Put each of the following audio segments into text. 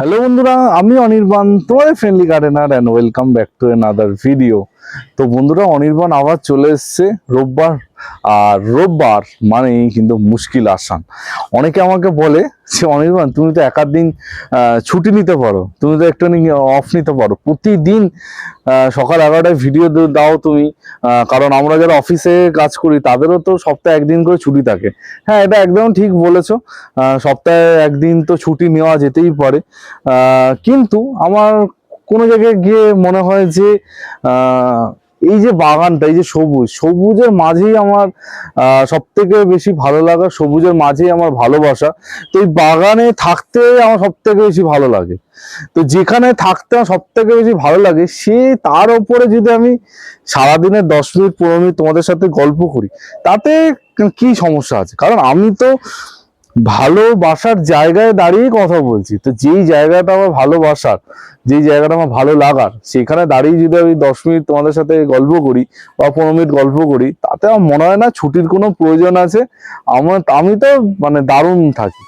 Hello বন্ধুরা আমি অনির্বাণ তোমাদের friendly gardener and welcome back to another video তো বন্ধুরা অনির্বাণ আবার চলে এসছে রোববার, আর রোববার মানেই কিন্তু মুশকিল আসান। অনেকে আমাকে বলে যে, অনির্বাণ, তুমি তো একার দিন ছুটি নিতে পারো, তুমি তো একটু অফ নিতে পারো। প্রতিদিন সকাল এগারোটায় ভিডিও দাও তুমি কারণ আমরা যারা অফিসে কাজ করি, তাদেরও তো সপ্তাহে একদিন করে ছুটি থাকে। হ্যাঁ এটা একদম ঠিক বলেছ। সপ্তাহে একদিন তো ছুটি নেওয়া যেতেই পারে। কিন্তু আমার কোনো জায়গায় গিয়ে মনে হয় যে এই যে বাগানটা, এই যে সবুজ, সবুজের মাঝেই আমার সব থেকে বেশি ভালো লাগা, সবুজের মাঝেই আমার ভালোবাসা। তো এই বাগানে থাকতে আমার সব থেকে বেশি ভালো লাগে। তো যেখানে থাকতে আমার সব থেকে বেশি ভালো লাগে, সে তার উপরে যদি আমি সারাদিনের দশ মিনিট, পনেরো মিনিট তোমাদের সাথে গল্প করি, তাতে কি সমস্যা আছে? কারণ আমি তো ভালোবাসার জায়গায় দাঁড়িয়ে কথা বলছি। তো যেই জায়গাটা আমার ভালোবাসার যেই জায়গাটা আমার ভালো লাগার সেখানে দাঁড়িয়ে যদি আমি দশ মিনিট তোমাদের সাথে গল্প করি বা পনেরো মিনিট গল্প করি, তাতে আমার মনে হয় না ছুটির কোনো প্রয়োজন আছে। আমার, আমি তো মানে দারুণ থাকি।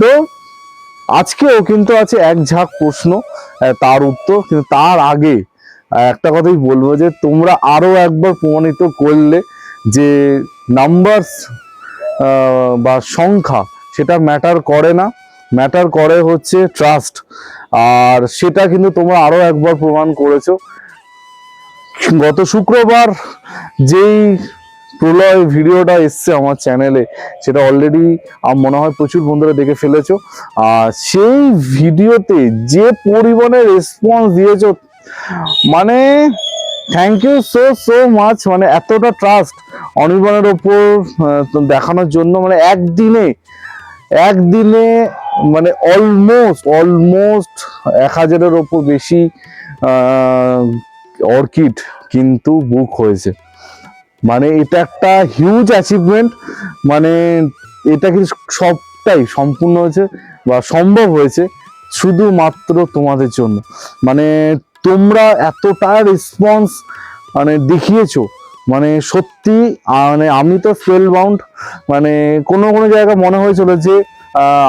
তো আজকেও কিন্তু আছে এক ঝাঁক প্রশ্ন তার উত্তর, কিন্তু তার আগে একটা কথাই বলব যে তোমরা আরও একবার প্রমাণিত করলে যে নাম্বারস বা সংখ্যা সেটা ম্যাটার করে না। ম্যাটার করে হচ্ছে ট্রাস্ট আর সেটা কিন্তু তোমরা আরও একবার প্রমাণ করেছ। গত শুক্রবার যেই প্রলয় ভিডিওটা এসছে আমার চ্যানেলে সেটা অলরেডি মনে হয় প্রচুর বন্ধুরা দেখে ফেলেছো। আর সেই ভিডিওতে যে পরিমাণে রেসপন্স দিয়েছ মানে thank you so so much মানে এতটা ট্রাস্ট অনির্বাণের ওপর দেখানোর জন্য মানে একদিনে একদিনে মানে অলমোস্ট অলমোস্ট এক হাজারের ওপর বেশি অর্কিড কিন্তু বুক হয়েছে। মানে এটা একটা হিউজ অ্যাচিভমেন্ট মানে এটা কিন্তু সবটাই সম্পূর্ণ হয়েছে বা সম্ভব হয়েছে শুধুমাত্র তোমাদের জন্য। মানে তোমরা এতটা রেসপন্স মানে দেখিয়েছো মানে সত্যি মানে আমি তো ফেল বাউন্ড মানে কোনো কোনো জায়গা মনে হয়েছিল যে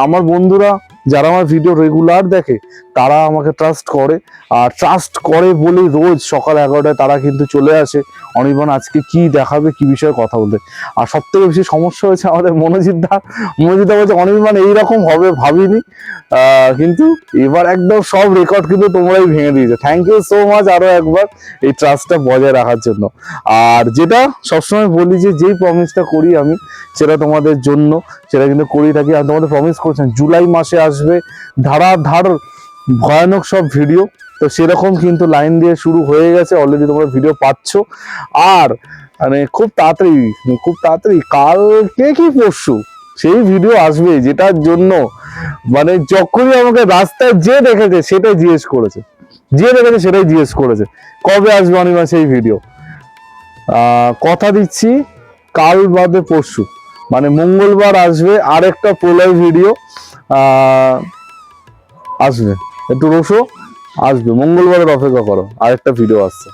আমার বন্ধুরা যারা আমার ভিডিও রেগুলার দেখে, তারা আমাকে ট্রাস্ট করে। আর ট্রাস্ট করে বলেই রোজ সকাল এগারোটায় তারা কিন্তু চলে আসে। অনির্বাণ, আজকে কি দেখাবে, কি বিষয়ে কথা বলতে আর সব থেকে বেশি সমস্যা হয়েছে আমাদের মনোজিৎ দা। মনোজিৎ বলছে, অনির্বাণ, এইরকম হবে ভাবিনি। কিন্তু এবার একদম সব রেকর্ড কিন্তু তোমরাই ভেঙে দিয়েছে। থ্যাংক ইউ সো মাচ আরও একবার এই ট্রাস্টটা বজায় রাখার জন্য। আর যেটা সবসময় বলি যে, যেই প্রমিসটা করি আমি, সেটা তোমাদের জন্য। সেটা কিন্তু করেই থাকি। আর তোমাদের প্রমিস করছেন জুলাই মাসে আসবে। ধারাধার ভয়ানক সব ভিডিও তো সেরকম কিন্তু লাইন দিয়ে শুরু হয়ে গেছে। অলরেডি তোমরা ভিডিও পাচ্ছ। আর মানে খুব তাড়াতাড়ি খুব তাড়াতাড়ি, কালকে কি পরশু? সেই ভিডিও আসবে যেটার জন্য মানে যখনই আমাকে রাস্তায় যে দেখেছে, সেটাই জিজ্ঞেস করেছে। যে দেখেছে, সেটাই জিজ্ঞেস করেছে। কবে আসবে অনিমা সেই ভিডিও কথা দিচ্ছি, কাল বাদে পরশু। মানে মঙ্গলবার আসবে আরেকটা প্রলয় ভিডিও আসবে। একটু রসো আসবে। মঙ্গলবারের অপেক্ষা করো। আরেকটা ভিডিও আসছে।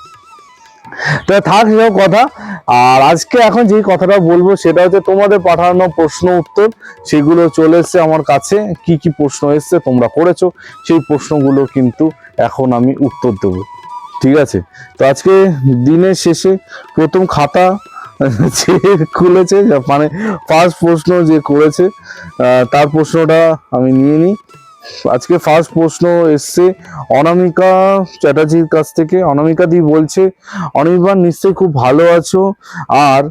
তো থাক সেসব কথা। আর আজকে এখন যেই কথাটা বলব, সেটা হচ্ছে তোমাদের পাঠানো প্রশ্ন উত্তর। সেগুলো চলে এসছে আমার কাছে। কি কি প্রশ্ন এসছে তোমরা করেছ, সেই প্রশ্নগুলো কিন্তু এখন আমি উত্তর দেব। ঠিক আছে? তো আজকে দিনের শেষে প্রথম খাতা যে খুলেছে মানে ফার্স্ট প্রশ্ন যে করেছে তার প্রশ্নটা আমি নিয়ে নিই। আজকে ফার্স্ট প্রশ্ন এসছে, অনামিকা চ্যাটার্জির কাছ থেকে। অনামিকা দি বলছে, অনির্বাণ, নিশ্চয়ই খুব ভালো আছো। আর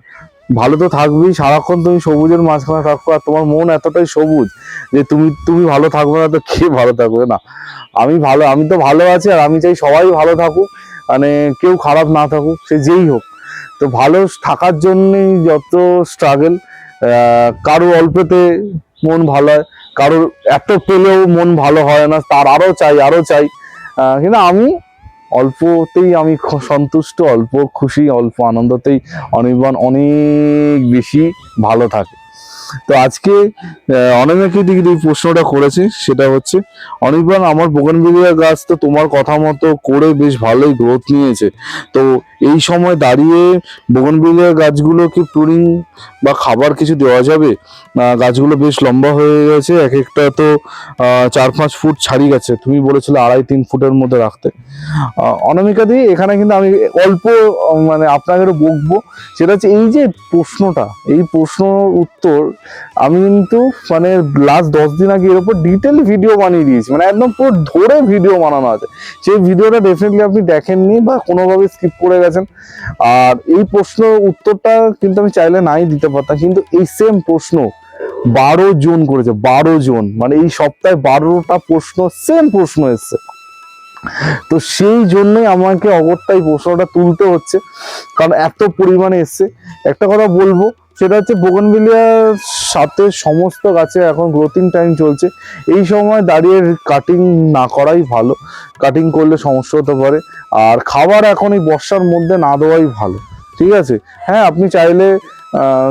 ভালো তো থাকবেই, সারাক্ষণ তুমি সবুজের মাঝখানে থাকো, আর তোমার মন এতটাই সবুজ যে তুমি তুমি ভালো থাকবে না তো কে ভালো থাকবে? না, আমি ভালো, আমি তো ভালো আছি, আর আমি চাই সবাই ভালো থাকুক মানে কেউ খারাপ না থাকুক, সে যেই হোক। তো ভালো থাকার জন্যই যত স্ট্রাগল কারও অল্পতে মন ভালো হয় কারোর এত পেলেও মন ভালো হয় না, তার আরও চাই আরও চাই। কিন্তু আমি অল্পতেই আমি সন্তুষ্ট, অল্প খুশি, অল্প আনন্দতেই অনির্বাণ অনেক বেশি ভালো থাকে। তো আজকে অনেকে দিকে এই প্রশ্নটা করেছে, সেটা হচ্ছে, অনির্বাণ, আমার বোগানভিলিয়া গাছ তো তোমার কথা মতো করে বেশ ভালোই গ্রোথ নিয়েছে। তো এই সময় দাঁড়িয়ে বোগানভিলিয়া গাছগুলো কি প্রুনিং বা খাবার কিছু দেওয়া যাবে? গাছগুলো বেশ লম্বা হয়ে গেছে, এক একটা তো চার পাঁচ ফুট ছাড়িয়ে গেছে। তুমি বলেছিলে আড়াই তিন ফুটের মধ্যে রাখতে। অনামিকা দি, এখানে কিন্তু আমি অল্প মানে আপনাকে বকবো। সেটা হচ্ছে এই যে প্রশ্নটা, এই প্রশ্ন উত্তর আমি কিন্তু মানে লাস্ট দশ দিন আগে এর উপর ডিটেল ভিডিও বানিয়ে দিয়েছি। মানে একদম পুরো ধরে ভিডিও বানানো আছে। সেই ভিডিওটা ডেফিনেটলি আপনি দেখেননি বা কোনোভাবে স্কিপ করে গেছেন। আর এই প্রশ্ন উত্তরটা কিন্তু আমি চাইলে নাই দিতে পারতাম। কিন্তু এই সেম প্রশ্ন বারো জন করেছে, বারো জন। মানে এই সপ্তাহে বারোটা প্রশ্ন সেম প্রশ্ন এসছে। তো সেই জন্যই আমাকে অগত্যাই প্রশ্নটা তুলতে হচ্ছে। কারণ এত পরিমাণে এসছে। একটা কথা বলব সেটা হচ্ছে বোগনভিলিয়ার সাথে সমস্ত গাছে এখন গ্রোথিং টাইম চলছে। এই সময় দাঁড়িয়ে কাটিং না করাই ভালো। কাটিং করলে সমস্যা হতে পারে। আর খাবার এখন এই বর্ষার মধ্যে না দেওয়াই ভালো। ঠিক আছে? হ্যাঁ আপনি চাইলে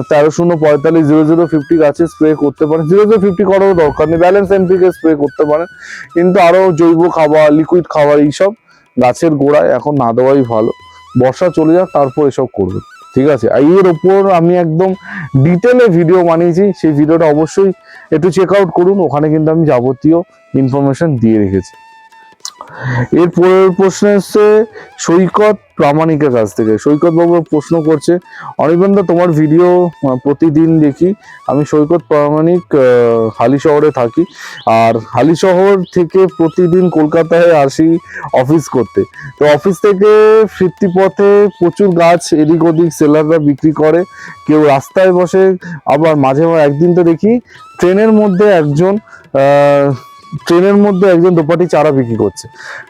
তেরো শূন্য পঁয়তাল্লিশ, জিরো জিরো ফিফটি গাছে স্প্রে করতে পারেন। জিরো জিরো ফিফটি করারও দরকার নেই। ব্যালেন্স এমপিকে স্প্রে করতে পারেন। কিন্তু আরও জৈব খাবার লিকুইড খাবার এইসব গাছের গোড়ায় এখন না দেওয়াই ভালো। বর্ষা চলে যাক, তারপর এসব করবে ঠিক আছে? এর ওপর আমি একদম ডিটেলে ভিডিও বানিয়েছি। সেই ভিডিওটা অবশ্যই একটু চেক আউট করুন। ওখানে কিন্তু আমি যাবতীয় ইনফরমেশন দিয়ে রেখেছি। এর পরের প্রশ্ন এসছে সৈকত প্রামাণিকের কাছ থেকে। সৈকত বাবু প্রশ্ন করছে, অনির্বাণদা, তোমার ভিডিও প্রতিদিন দেখি, আমি সৈকত প্রামাণিক হালি শহরে থাকি। আর হালি শহর থেকে প্রতিদিন কলকাতায় আসি অফিস করতে। তো অফিস থেকে ফিরতি পথে প্রচুর গাছ এদিক ওদিক সেলাররা বিক্রি করে। কেউ রাস্তায় বসে, আবার মাঝে মাঝে একদিন তো দেখি, ট্রেনের মধ্যে একজন ট্রেনের মধ্যে একজন দোপাটি চারা বিক্রি করছে।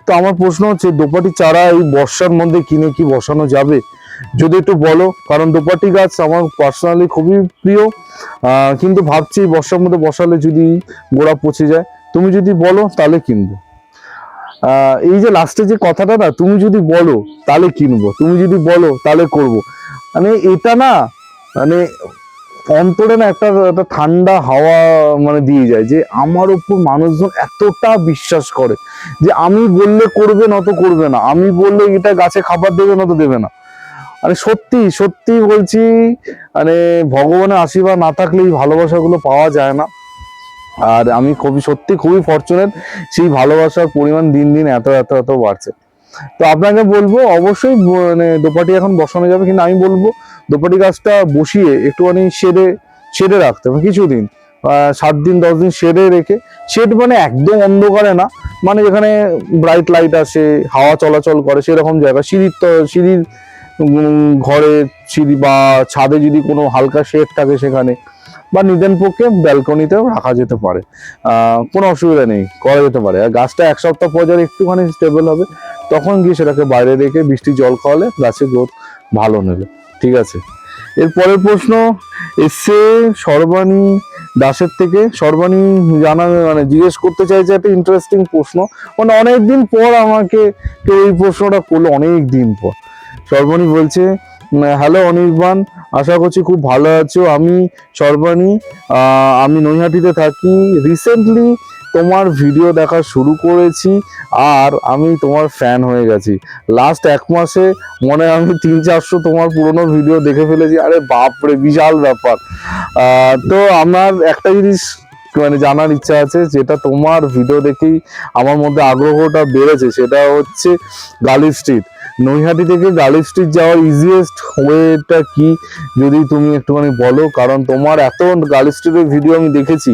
তো আমার প্রশ্ন হচ্ছে, দোপাটি চারা এই বর্ষার মধ্যে কিনে কি বসানো যাবে? যদি একটু বলো, কারণ দোপাটি গাছ আমার পার্সোনালি খুবই প্রিয়। কিন্তু ভাবছি বর্ষার মধ্যে বসালে যদি গোড়া পচে যায়, তুমি যদি বলো তাহলে কিনবো। এই যে লাস্টে যে কথাটা না, তুমি যদি বলো তাহলে কিনবো, তুমি যদি বলো তাহলে করব। মানে এটা না মানে অন্তরে না একটা একটা ঠান্ডা হাওয়া মানে দিয়ে যায় যে আমার উপর মানুষজন এতটা বিশ্বাস করে যে আমি বললে করবে নত করবে না, আমি বললে এটা গাছে খাবার দেবে নত দেবে না। মানে সত্যি সত্যি বলছি মানে ভগবানের আশীর্বাদ না থাকলে এই ভালোবাসাগুলো পাওয়া যায় না। আর আমি খুবই, সত্যি খুবই ফর্চুনেট সেই ভালোবাসার পরিমাণ দিন দিন এত এত এত বাড়ছে। তো আপনাকে বলব, অবশ্যই মানে দোপাটি এখন বসানো যাবে কিন্তু আমি বলব। দোপাটি গাছটা বসিয়ে একটুখানি শেডে শেডে রাখতে হবে, কিছুদিন সাত দিন, দশ দিন শেডে রেখে, শেড মানে একদম অন্ধকারে না মানে যেখানে ব্রাইট লাইট আসে, হাওয়া চলাচল করে, সেরকম জায়গা, সিঁড়ির সিঁড়ির ঘরে সিঁড়ি বা ছাদে যদি কোনো হালকা শেড থাকে সেখানে, বা নিদেন পক্ষে ব্যালকনিতেও রাখা যেতে পারে কোনো অসুবিধা নেই, করা যেতে পারে, আর গাছটা এক সপ্তাহ পর যখন একটুখানি স্টেবল হবে, তখন গিয়ে সেটাকে বাইরে রেখে বৃষ্টি জল খাওয়ালে গাছের গ্রোথ ভালো নেবে। ঠিক আছে। এর পরের প্রশ্ন এসছে সর্বাণী দাসের থেকে, সর্বাণী জানা মানে জিজ্ঞেস করতে চাইছে একটা ইন্টারেস্টিং প্রশ্ন। মানে অনেকদিন পর আমাকে কেউ এই প্রশ্নটা করল অনেক দিন পর। সর্বাণী বলছে হ্যালো অনির্বাণ, আশা করছি খুব ভালো আছো। আমি সর্বাণী আমি নৈহাটিতে থাকি। রিসেন্টলি তোমার ভিডিও দেখা শুরু করেছি আর আমি তোমার ফ্যান হয়ে গেছি। লাস্ট এক মাসে মনে আমি তিন চারশো তোমার পুরোনো ভিডিও দেখে ফেলেছি। আরে বাপরে, বিশাল ব্যাপার। তো আমার একটা জিনিস মানে জানার ইচ্ছা আছে, যেটা তোমার ভিডিও দেখেই আমার মধ্যে আগ্রহটা বেড়েছে, সেটা হচ্ছে গালি স্ট্রিট নৈহাটি থেকে গালি স্ট্রিট যাওয়ার ইজিয়েস্ট ওয়েটা কি? যদি তুমি একটুখানি বলো, কারণ তোমার এত গালি স্ট্রিটের ভিডিও আমি দেখেছি।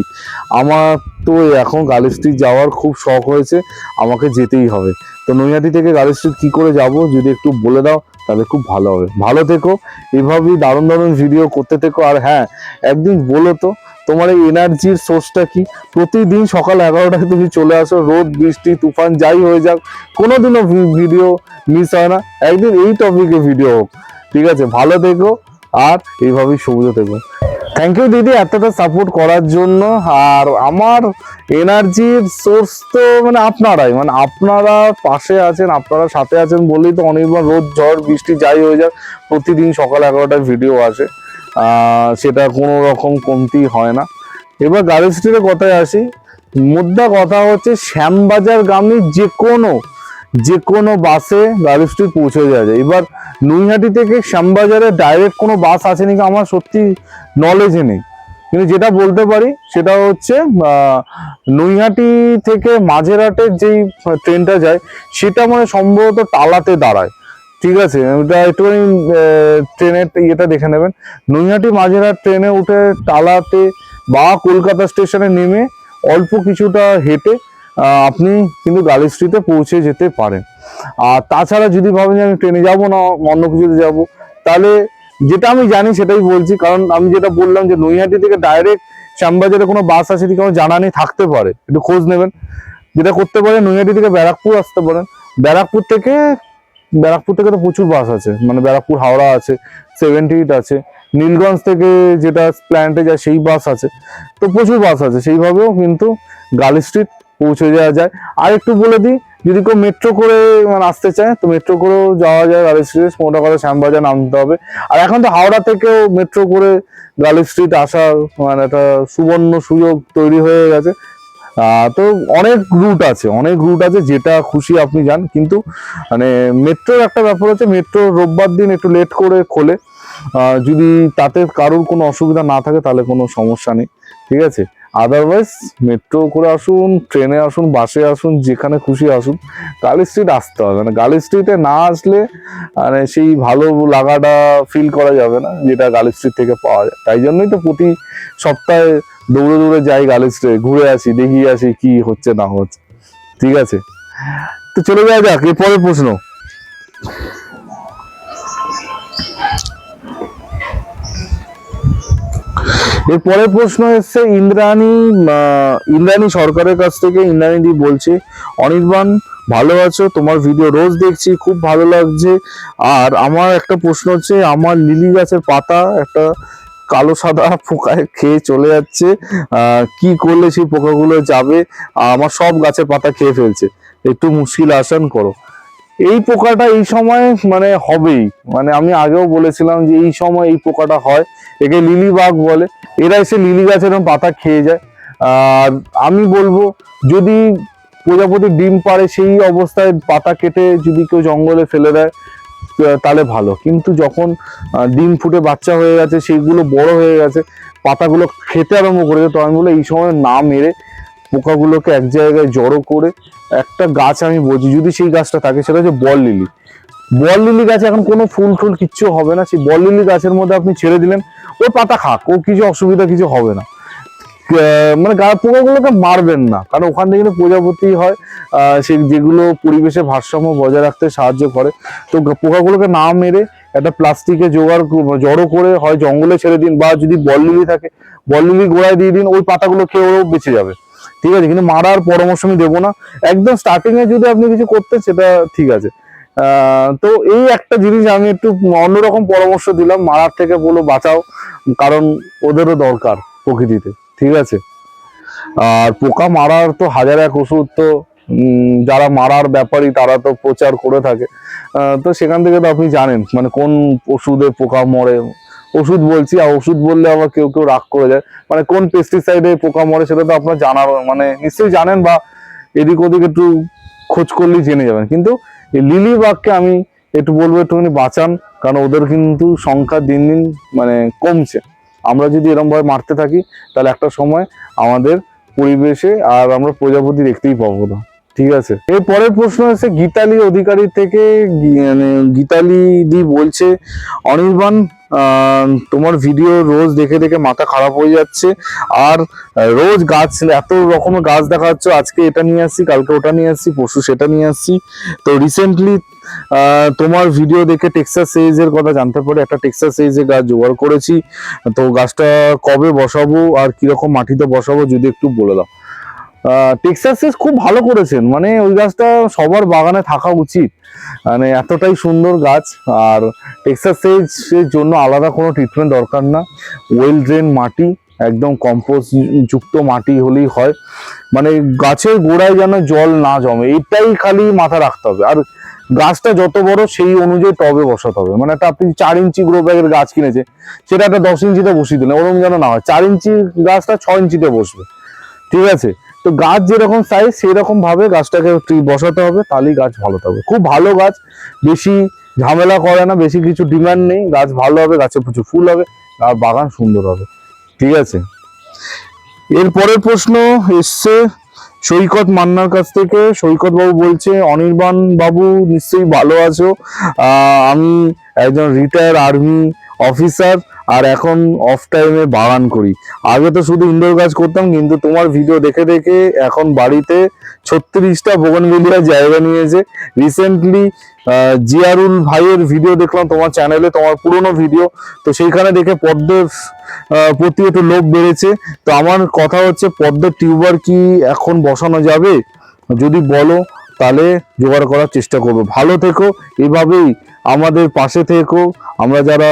আমার তো এখন গালি স্ট্রিট যাওয়ার খুব শখ হয়েছে, আমাকে যেতেই হবে। তো নৈহাটি থেকে গালি স্ট্রিট কি করে যাব, যদি একটু বলে দাও, তাহলে খুব ভালো হবে। ভালো থেকো, এভাবেই দারুণ দারুণ ভিডিও করতে থেকো। আর হ্যাঁ একদিন বলো তো তোমার এই এনার্জির সোর্সটা কি? প্রতিদিন সকাল এগারোটায় তুমি চলে আসো, রোদ, বৃষ্টি, তুফান, যাই হয়ে যাক, কোনোদিনও ভিডিও মিস হয় না। একদিন এই টপিকে ভিডিও হোক। ঠিক আছে, ভালো থেকো, আর এইভাবেই সবুজে থেকো। থ্যাংক ইউ দিদি, এতটা সাপোর্ট করার জন্য। আর আমার এনার্জির সোর্স তো মানে আপনারাই মানে আপনারা পাশে আছেন, আপনারা সাথে আছেন বলেই তো অনেকবার রোদ, ঝড়, বৃষ্টি, যাই হয়ে যাক, প্রতিদিন সকাল এগারোটায় ভিডিও আসে। সেটা কোনো রকম কমতি হয় না। এবার গার্ল স্ট্রিটের কথায় আসি। মুদ্রা কথা হচ্ছে শ্যামবাজার গ্রামে যে কোনো যে কোনো বাসে গার্ল স্ট্রিট পৌঁছে যাওয়া যায়। এবার নৈহাটি থেকে শ্যামবাজারে ডাইরেক্ট কোনো বাস আছে নাকি আমার সত্যি নলেজে নেই। কিন্তু যেটা বলতে পারি, সেটা হচ্ছে নৈহাটি থেকে মাঝেরহাটের যেই ট্রেনটা যায়, সেটা মানে সম্ভবত টালাতে দাঁড়ায়। ঠিক আছে একটুখানি ট্রেনের ইয়েটা দেখে নেবেন। নৈহাটি মাঝেরহাট ট্রেনে উঠে টালাতে বা কলকাতা স্টেশনে নেমে অল্প কিছুটা হেঁটে আপনি কিন্তু গালি স্ট্রিটে পৌঁছে যেতে পারেন। আর তাছাড়া যদি ভাবেন যে আমি ট্রেনে যাব না, অন্য কিছুতে যাব, তাহলে যেটা আমি জানি সেটাই বলছি। কারণ আমি যেটা বললাম যে নৈহাটি থেকে ডাইরেক্ট শ্যামবাজারে কোনো বাস আছে কি আমার জানা নেই, থাকতে পারে। একটু খোঁজ নেবেন। যেটা করতে পারেন, নৈহাটি থেকে ব্যারাকপুর আসতে পারেন। ব্যারাকপুর থেকে ব্যারাকপুর থেকে তো প্রচুর বাস আছে। মানে ব্যারাকপুর, হাওড়া আছে সেভেন্টি আছে, নীলগঞ্জ থেকে যেটা প্ল্যান্টে যায় সেই বাস আছে। তো প্রচুর বাস আছে, সেইভাবেও কিন্তু গার্ল স্ট্রিট পৌঁছে যাওয়া যায়। আর একটু বলে দিই, যদি কেউ মেট্রো করে মানে আসতে চায়, তো মেট্রো করেও যাওয়া যায় গার্ল স্ট্রিট মোটা কথা শ্যামবাজার নামতে হবে। আর এখন তো হাওড়া থেকেও মেট্রো করে গার্ল স্ট্রিট আসার মানে একটা সুবর্ণ সুযোগ তৈরি হয়ে গেছে। তো অনেক রুট আছে, অনেক রুট আছে যেটা খুশি আপনি যান, কিন্তু মানে মেট্রোর একটা ব্যাপার হচ্ছে, মেট্রো রোববার দিন একটু লেট করে খোলে। যদি তাতে কারোর কোনো অসুবিধা না থাকে, তাহলে কোনো সমস্যা নেই, ঠিক আছে? আদারওয়াইজ মেট্রো করে আসুন, ট্রেনে আসুন, বাসে আসুন, যেখানে খুশি আসুন, গালি স্ট্রিট আসতে হবে। মানে গালি স্ট্রিটে না আসলে মানে সেই ভালো লাগাটা ফিল করা যাবে না, যেটা গার্ল স্ট্রিট থেকে পাওয়া যায়। তাই জন্যই তো প্রতি সপ্তাহে দৌড়ে দৌড়ে যাই স্ট্রিটে ঘুরে আসি, দেখি আসি কি হচ্ছে না হচ্ছে। ঠিক আছে? তো চলে যাওয়া যাক এরপরের প্রশ্ন। এর পরের প্রশ্ন এসছে ইন্দ্রাণী ইন্দ্রাণী সরকারের কাছ থেকে ইন্দ্রাণী দি বলছে, অনির্বাণ, ভালো আছো? তোমার ভিডিও রোজ দেখছি, খুব ভালো লাগছে। আর আমার একটা প্রশ্ন হচ্ছে, আমার লিলি গাছের পাতা একটা কালো সাদা পোকায় খেয়ে চলে যাচ্ছে। কি করলে সেই পোকাগুলো যাবে? আমার সব গাছের পাতা খেয়ে ফেলছে। একটু মুশকিল আসান করো। এই পোকাটা এই সময় মানে হবেই। মানে আমি আগেও বলেছিলাম যে এই সময় এই পোকাটা হয়। একে লিলি বাগ বলে। এরা এসে লিলি গাছের পাতা খেয়ে যায়। আর আমি বলব, যদি প্রজাপতি ডিম পারে সেই অবস্থায় পাতা কেটে যদি কেউ জঙ্গলে ফেলে দেয় তাহলে ভালো। কিন্তু যখন ডিম ফুটে বাচ্চা হয়ে গেছে, সেইগুলো বড় হয়ে গেছে, পাতাগুলো খেতে আরম্ভ করেছে তো আমি বলে এই সময় না মেরে পোকাগুলোকে এক জায়গায় জড়ো করে একটা গাছ আমি বলছি যদি সেই গাছটা থাকে, সেটা হচ্ছে বল লিলি। বল লিলি গাছে এখন কোনো ফুল টুল কিচ্ছু হবে না। সেই বল লিলি গাছের মধ্যে আপনি ছেড়ে দিলেন ওই পাতা খাক, ও কিছু অসুবিধা কিছু হবে না। মানে পোকাগুলোকে মারবেন না। কারণ ওখান থেকে প্রজাপতি হয় সে যেগুলো পরিবেশে ভারসাম্য বজায় রাখতে সাহায্য করে। তো পোকাগুলোকে না মেরে একটা প্লাস্টিকে জোগাড় জড়ো করে হয় জঙ্গলে ছেড়ে দিন, বা যদি বল লিলি থাকে বল লিলি গোড়ায় দিয়ে দিন, ওই পাতাগুলো খেয়ে ওরাও বেঁচে যাবে। ঠিক আছে? কিন্তু মারার পরামর্শ আমি দেবো না। একদম স্টার্টিং এ যদি আপনি কিছু করতেন সেটা ঠিক আছে। তো এই একটা জিনিস আমি একটু অন্যরকম পরামর্শ দিলাম। মারার থেকে বলো বাঁচাও, কারণ ওদেরও দরকার প্রকৃতিতে। ঠিক আছে? আর পোকা মারার তো হাজার এক ওষুধ তো যারা মারার ব্যাপারই তারা তো প্রচার করে থাকে। তো সেখান থেকে তো আপনি জানেন মানে কোন ওষুধে পোকা মরে। ওষুধ বলছি, আর ওষুধ বললে আবার কেউ কেউ রাগ করে যায়। মানে কোন পেস্টিসাইডে পোকা মরে সেটা তো আপনার জানার মানে নিশ্চয়ই জানেন বা এদিক ওদিক একটু খোঁজ করলেই জেনে যাবেন। কিন্তু এই লিলি বাঘকে আমি একটু বলব, একটুখানি বাঁচান, কারণ ওদের কিন্তু সংখ্যা দিন দিন মানে কমছে। আমরা যদি এরকম ভাবে মারতে থাকি, তাহলে একটা সময় আমাদের পরিবেশে আর আমরা প্রজাপতি দেখতেই পাবো না। ঠিক আছে? এর পরের প্রশ্ন হচ্ছে, গীতালি অধিকারী থেকে মানে গীতালি দি বলছে, অনির্বাণ তোমার ভিডিও রোজ দেখে দেখে মাথা খারাপ হয়ে যাচ্ছে। আর রোজ গাছ, এত রকমের গাছ দেখা যাচ্ছে, আজকে এটা নিয়ে আসছি, কালকে ওটা নিয়ে আসছি, পরশু সেটা নিয়ে আসছি। তো রিসেন্টলি তোমার ভিডিও দেখে টেক্সাস এর কথা জানতে পারি। একটা টেক্সাস এর গাছ জোগাড় করেছি। তো গাছটা কবে বসাবো আর কীরকম মাটিতে বসাবো যদি একটু বলে দাও। টেক্সাস সেজ খুব ভালো করেছেন। মানে ওই গাছটা সবার বাগানে থাকা উচিত। মানে এতটাই সুন্দর গাছ। আর টেক্সাস সেজের জন্য আলাদা কোনো ট্রিটমেন্ট দরকার না। ওয়েল ড্রেন মাটি, একদম কম্পোস্ট যুক্ত মাটি হলেই হয়। মানে গাছের গোড়ায় যেন জল না জমে এটাই খালি মাথা রাখতে হবে। আর গাছটা যত বড়, সেই অনুযায়ী টবে বসাতে হবে। মানে একটা আপনি চার ইঞ্চি গ্রো ব্যাগের গাছ কিনেছে, সেটা একটা দশ ইঞ্চিতে বসিয়ে দিলেন ওরকম যেন না হয়। চার ইঞ্চি গাছটা ছ ইঞ্চিতে বসবে। ঠিক আছে? তো গাছ যেরকম সাইজ সেই রকম ভাবে গাছটাকে বসাতে হবে, তাহলেই গাছ ভালো থাকবে। খুব ভালো গাছ, বেশি ঝামেলা করে না, বেশি কিছু ডিমান্ড নেই। গাছ ভালো হবে, গাছে প্রচুর ফুল হবে, আর বাগান সুন্দর হবে। ঠিক আছে? এরপরের প্রশ্ন এসছে সৈকত মান্নার কাছ থেকে সৈকত বাবু বলছে, অনির্বাণ বাবু নিশ্চয়ই ভালো আছো। আমি একজন রিটায়ার আর্মি অফিসার আর এখন অফ টাইমে বাগান করি। আগে তো শুধু ইনডোর কাজ করতাম, কিন্তু তোমার ভিডিও দেখে দেখে এখন বাড়িতে ছত্রিশটা বোগনভেলিয়া জায়গা নিয়েছে। রিসেন্টলি জিয়ারুল ভাইয়ের ভিডিও দেখলাম তোমার চ্যানেলে তোমার পুরনো ভিডিও তো সেইখানে দেখে পদ্মের প্রতি একটু লোভ বেড়েছে। তো আমার কথা হচ্ছে, পদ্মের টিউবার কি এখন বসানো যাবে? যদি বলো, তাহলে জোগাড় করার চেষ্টা করব। ভালো থেকো, এভাবেই আমাদের পাশে থেকো। আমরা যারা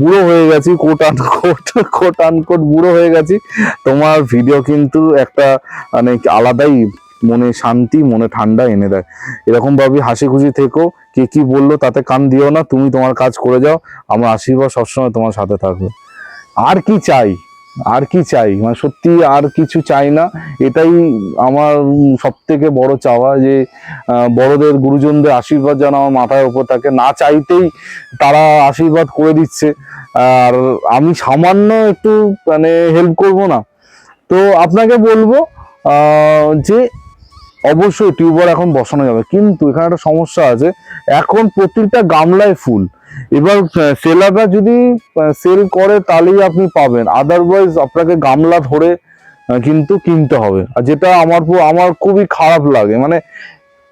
বুড়ো হয়ে গেছি কোট আনকোট কোট আনকোট বুড়ো হয়ে গেছি, তোমার ভিডিও কিন্তু একটা মানে আলাদাই মনে শান্তি, মনে ঠান্ডা এনে দেয়। এরকম ভাবে হাসি খুশি থেকো, কে কি বলল তাতে কান দিও না, তুমি তোমার কাজ করে যাও, আমার আশীর্বাদ সবসময় তোমার সাথে থাকবে। আর কি চাই? আর কি চাই? মানে সত্যি আর কিছু চাই না। এটাই আমার সব থেকে বড় চাওয়া যে বড়দের, গুরুজনদের আশীর্বাদ যেন আমার মাথার উপর থাকে। না চাইতেই তারা আশীর্বাদ করে দিচ্ছে। আর আমি সামান্য একটু মানে হেল্প করব না। তো আপনাকে বলব যে অবশ্যই টিউবওয়েল এখন বসানো যাবে। কিন্তু এখানে একটা সমস্যা আছে। এখন প্রত্যেকটা গামলায় ফুল। এবার সেলাররা যদি সেল করে তাহলেই আপনি পাবেন। আদারওয়াইজ আপনাকে গামলা ধরে কিন্তু কিনতে হবে। আর যেটা আমার আমার খুবই খারাপ লাগে। মানে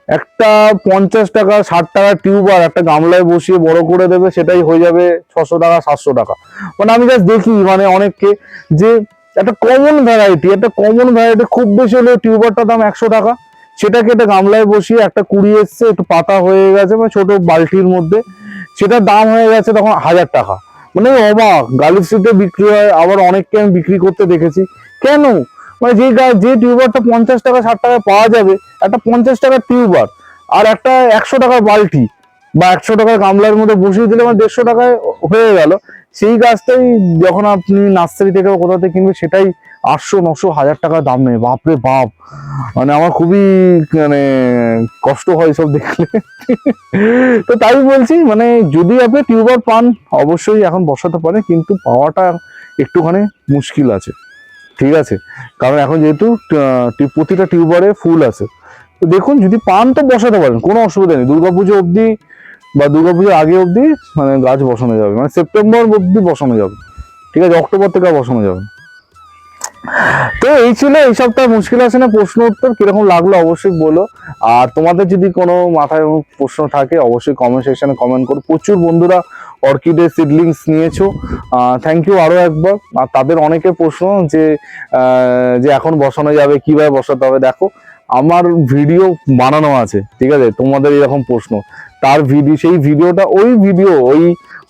একটা পঞ্চাশ টাকা, ষাট টাকা টিউব আর একটা গামলায় বসিয়ে বড় করে দেবে, সেটাই হয়ে যাবে ছশো টাকা, সাতশো টাকা। মানে আমি জাস্ট দেখি মানে অনেককে যে একটা কমন ভ্যারাইটি একটা কমন ভ্যারাইটি খুব বেশি হলে টিউবারটার দাম একশো টাকা। সেটাকে একটা গামলায় বসিয়ে একটা কুড়ি এসছে, একটু পাতা হয়ে গেছে মানে ছোট বালতির মধ্যে সেটার দাম হয়ে গেছে তখন হাজার টাকা। মানে অবাক গালির সিটে বিক্রি হয়, আবার অনেককে আমি বিক্রি করতে দেখেছি। কেন? মানে যে যে টিউবারটা পঞ্চাশ টাকা, ষাট টাকায় পাওয়া যাবে, একটা পঞ্চাশ টাকার টিউবার আর একটা একশো টাকার বালতি বা একশো টাকার গামলার মধ্যে বসিয়ে দিলে আমার দেড়শো টাকায় হয়ে গেল। সেই গাছটাই যখন আপনি নার্সারি থেকে কোথাও থেকে কিনবে সেটাই আটশো, নশো, হাজার টাকা দাম নেই বাপরে বাপ! মানে আমার খুবই মানে কষ্ট হয় সব দেখলে। তো তাই বলছি মানে যদি আপনি টিউবার পান, অবশ্যই এখন বসাতে পারে কিন্তু পাওয়াটা একটুখানি মুশকিল আছে। ঠিক আছে? কারণ এখন যেহেতু প্রতিটা টিউবারে ফুল আছে। তো দেখুন, যদি পান তো বসাতে পারেন, কোনো অসুবিধা নেই। দুর্গাপুজো অবধি বা দুর্গাপুজোর আগে অবধি মানে গাছ বসানো যাবে মানে সেপ্টেম্বর অবধি বসানো যাবে। ঠিক আছে, অক্টোবর থেকে বসানো যাবে তো এই ছিল, এই সপ্তাহে মুশকিল আছে না? প্রশ্ন উত্তর কীরকম লাগল অবশ্যই বলো। আর তোমাদের যদি কোনো মাথায় প্রশ্ন থাকে, অবশ্যই কমেন্ট সেকশনে কমেন্ট করো। প্রচুর বন্ধুরা অর্কিডের সিডলিংস নিয়েছো। থ্যাংক ইউ আরও একবার। আর তাদের অনেকে প্রশ্ন যে যে এখন বসানো যাবে, কীভাবে বসাতে হবে, দেখো। আমার ভিডিও বানানো আছে, ঠিক আছে? তোমাদের এরকম প্রশ্ন। তার ভিডিও সেই ভিডিওটা ওই ভিডিও ওই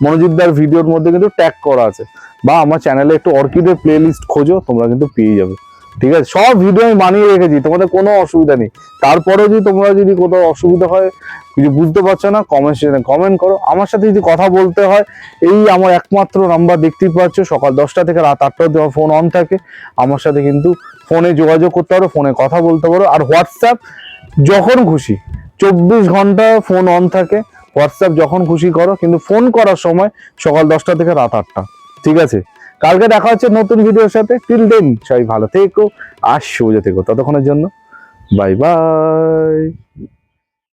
মনোজিৎদার ভিডিওর মধ্যে কিন্তু ট্যাগ করা আছে। বা আমার চ্যানেলে একটু অর্কিডের প্লে লিস্ট খোঁজো, তোমরা কিন্তু পেয়ে যাবে। ঠিক আছে? সব ভিডিও আমি বানিয়ে রেখেছি, তোমাদের কোনো অসুবিধা নেই। তারপরে যদি তোমরা যদি কোথাও অসুবিধা হয়, কিছু বুঝতে পারছ না কমেন্ট কমেন্ট করো। আমার সাথে যদি কথা বলতে হয়, এই আমার একমাত্র নাম্বার দেখতেই পাচ্ছ, সকাল দশটা থেকে রাত আটটা অব্দি ফোন অন থাকে। আমার সাথে কিন্তু ফোনে যোগাযোগ করতে পারো ফোনে কথা বলতে পারো। আর হোয়াটসঅ্যাপ যখন খুশি চব্বিশ ঘণ্টা ফোন অন থাকে। হোয়াটসঅ্যাপ যখন খুশি করো, কিন্তু ফোন করার সময় সকাল দশটা থেকে রাত আটটা। ঠিক আছে? কালকে দেখা হচ্ছে নতুন ভিডিওর সাথে। টিল দেন সবাই ভালো থেকো, আর সোজা থেকো। ততক্ষণের জন্য বাই বাই